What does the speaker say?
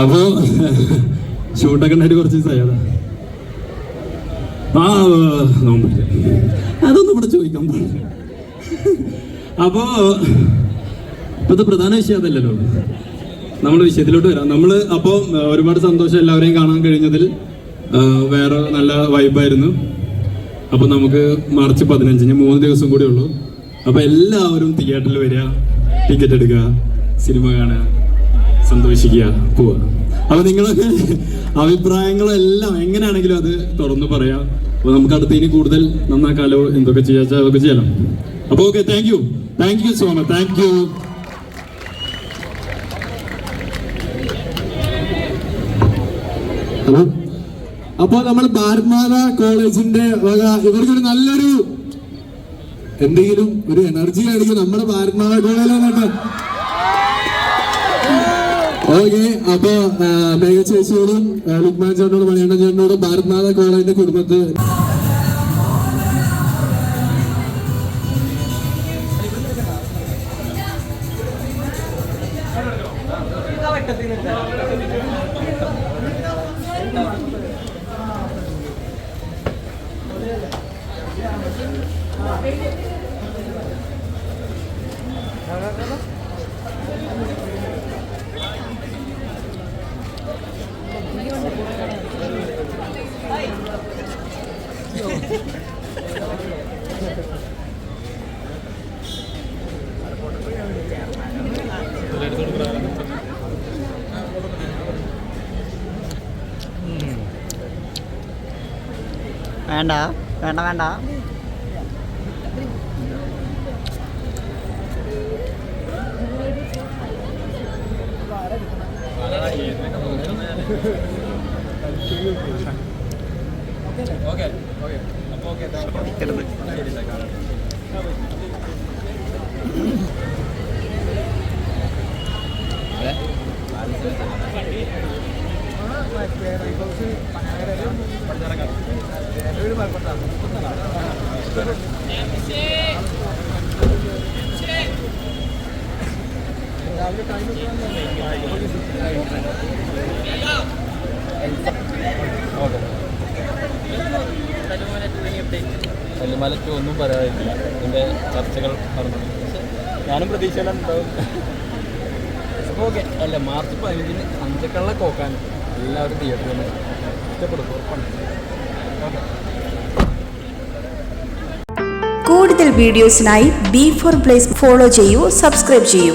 അപ്പോ ഷൂട്ടൊക്കെ ഉണ്ടായിട്ട് കുറച്ച് ദിവസമായി ആ നോമ്പില്ല അതൊന്നും ഇവിടെ ചോദിക്കാൻ പാടില്ല. അപ്പോ ഇപ്പത്തെ പ്രധാന വിഷയം അതല്ലല്ലോ. നമ്മൾ വിഷയത്തിലോട്ട് വരാം. നമ്മൾ അപ്പോൾ ഒരുപാട് സന്തോഷം എല്ലാവരെയും കാണാൻ കഴിഞ്ഞതിൽ വേറെ നല്ല വൈബായിരുന്നു. അപ്പോൾ നമുക്ക് മാർച്ച് പതിനഞ്ചിന് മൂന്ന് ദിവസം കൂടി ഉള്ളൂ. അപ്പോൾ എല്ലാവരും തിയേറ്ററിൽ വരിക ടിക്കറ്റ് എടുക്കുക സിനിമ കാണുക. സന്തോഷിക്കുക പോവുക അപ്പൊ നിങ്ങളൊക്കെ അഭിപ്രായങ്ങളെല്ലാം എങ്ങനെയാണെങ്കിലും അത് തുറന്നു പറയാം. അപ്പൊ നമുക്ക് അടുത്ത് ഇനി കൂടുതൽ നന്നാക്കാലോ എന്തൊക്കെ ചെയ്യാച്ചാൽ അതൊക്കെ ചെയ്യണം അപ്പൊ okay thank you thank you so much thank you അപ്പൊ നമ്മൾ ഭാരത്മാത കോളേജിന്റെ വക ഇവർക്കൊരു നല്ലൊരു എന്തെങ്കിലും ഒരു എനർജി ആയിരിക്കും നമ്മുടെ ഭാരത്മാത കോളേജിലാണ് ഓക്കെ അപ്പൊ മേഘ ചേച്ചിയോടും ലുക്മാൻ ചേട്ടനോടും മണിയണ്ണൻ ചേട്ടനോടും ഭാരത്മാത കോളേജിന്റെ കുടുംബത്ത് വേണ്ട വേണ്ട വേണ്ട. എടുത്ത്. കല്ലുമലയ്ക്ക് ഒന്നും പറയാനില്ല. ഇതിന്റെ ചർച്ചകൾ നടന്നു. ഞാനും ഞാനും പ്രതീക്ഷയിലുണ്ടാവും. അപ്പോൾ ഓക്കെ. അല്ല മാർച്ച് പതിനഞ്ചിന് അഞ്ചക്കള്ള കോക്കാൻ എല്ലാവരും തിയേറ്ററിൽ ഇഷ്ടപ്പെടും ഉറപ്പാണ്. കൂടുതൽ വീഡിയോസിനായി ബി ഫോർ പ്ലേസ് ഫോളോ ചെയ്യൂ സബ്സ്ക്രൈബ് ചെയ്യൂ.